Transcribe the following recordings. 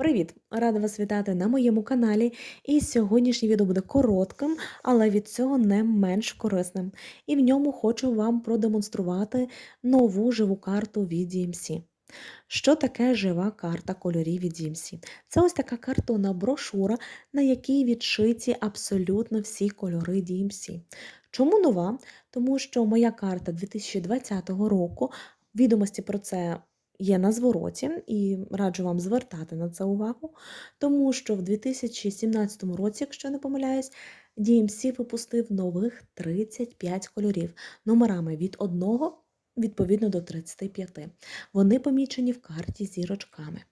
Привіт! Рада вас вітати на моєму каналі. І сьогоднішнє відео буде коротким, але від цього не менш корисним. І в ньому хочу вам продемонструвати нову живу карту від DMC. Що таке жива карта кольорів від DMC? Це ось така картонна брошура, на якій відшиті абсолютно всі кольори DMC. Чому нова? Тому що моя карта 2020 року, відомості про це є на звороті, і раджу вам звертати на це увагу, тому що в 2017 році, якщо не помиляюсь, DMC випустив нових 35 кольорів номерами від 1 відповідно до 35. Вони помічені в карті зірочками.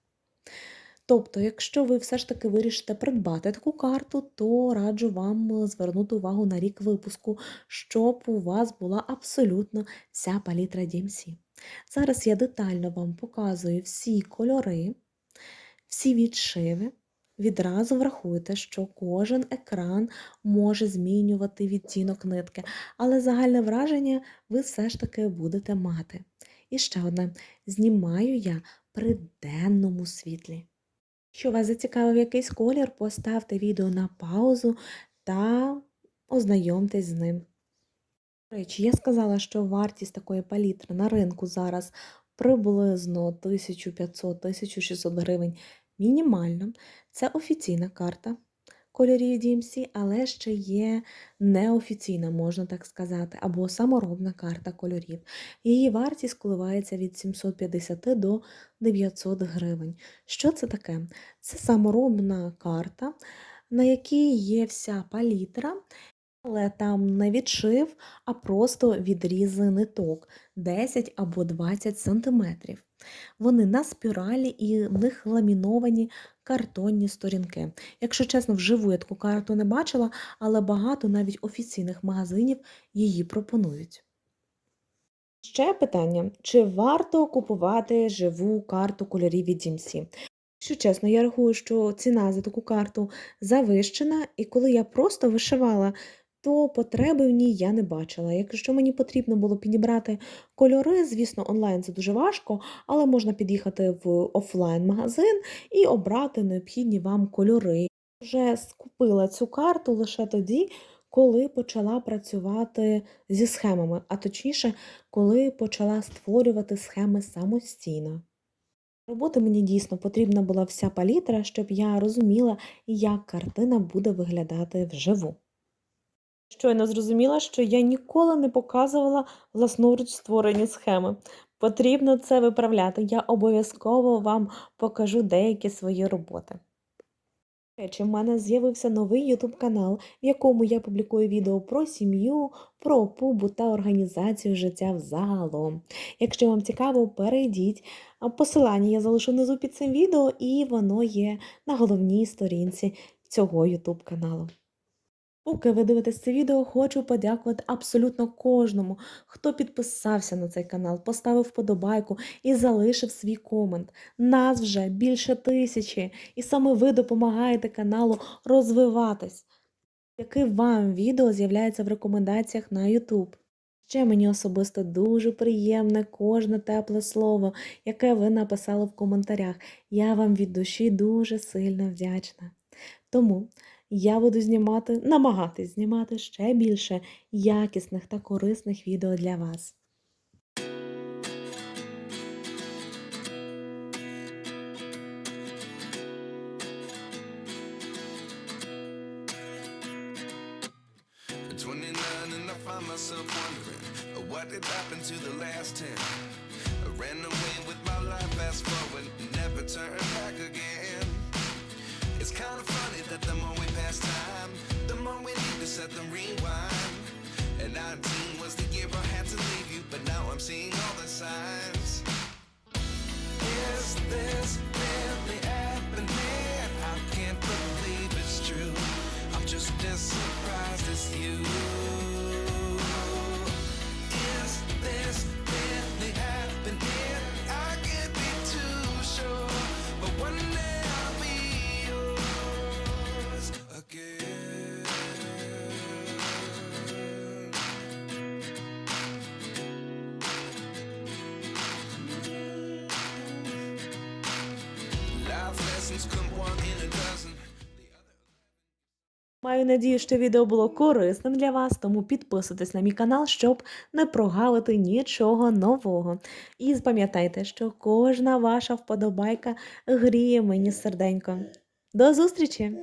Тобто, якщо ви все ж таки вирішите придбати таку карту, то раджу вам звернути увагу на рік випуску, щоб у вас була абсолютно вся палітра DMC. Зараз я детально вам показую всі кольори, всі відшиви. Відразу врахуйте, що кожен екран може змінювати відтінок нитки, але загальне враження ви все ж таки будете мати. І ще одне: знімаю я при денному світлі. Якщо вас зацікавив якийсь колір, поставте відео на паузу та ознайомтесь з ним. Речі, я сказала, що вартість такої палітри на ринку зараз приблизно 1500-1600 гривень мінімально. Це офіційна карта кольорів DMC, але ще є неофіційна, можна так сказати, або саморобна карта кольорів. Її вартість коливається від 750 до 900 гривень. Що це таке? Це саморобна карта, на якій є вся палітра. Але там не відшив, а просто відрізи ниток 10 або 20 см. Вони на спіралі і в них ламіновані картонні сторінки. Якщо чесно, вживу я таку карту не бачила, але багато навіть офіційних магазинів її пропонують. Ще питання: чи варто купувати живу карту кольорів від DMC? Якщо чесно, я рахую, що ціна за таку карту завищена, і коли я просто вишивала то потреби в ній я не бачила. Якщо мені потрібно було підібрати кольори, звісно, онлайн це дуже важко, але можна під'їхати в офлайн-магазин і обрати необхідні вам кольори. Вже скупила цю карту лише тоді, коли почала працювати зі схемами, а точніше, коли почала створювати схеми самостійно. Роботи мені дійсно потрібна була вся палітра, щоб я розуміла, як картина буде виглядати вживу. Щойно зрозуміла, що я ніколи не показувала власноруч створені схеми. Потрібно це виправляти. Я обов'язково вам покажу деякі свої роботи. Речі, в мене з'явився новий YouTube канал, в якому я публікую відео про сім'ю, про пубу та організацію життя взагалом. Якщо вам цікаво, перейдіть. Посилання я залишу внизу під цим відео, і воно є на головній сторінці цього YouTube каналу. Поки ви дивитесь це відео, хочу подякувати абсолютно кожному, хто підписався на цей канал, поставив вподобайку і залишив свій комент. Нас вже більше тисячі, і саме ви допомагаєте каналу розвиватись. Яке вам відео з'являється в рекомендаціях на YouTube. Ще мені особисто дуже приємне кожне тепле слово, яке ви написали в коментарях. Я вам від душі дуже сильно вдячна. Тому я буду знімати, намагатись знімати ще більше якісних та корисних відео для вас. At 29 and I find myself wondering uh, what did happen to the last 10. I ran away with my life, fast forward, never turn back again. It's kind of funny that the more we pass time, Маю надію, що відео було корисним для вас, тому підписуйтесь на мій канал, щоб не прогавити нічого нового. І запам'ятайте, що кожна ваша вподобайка гріє мені серденько. До зустрічі!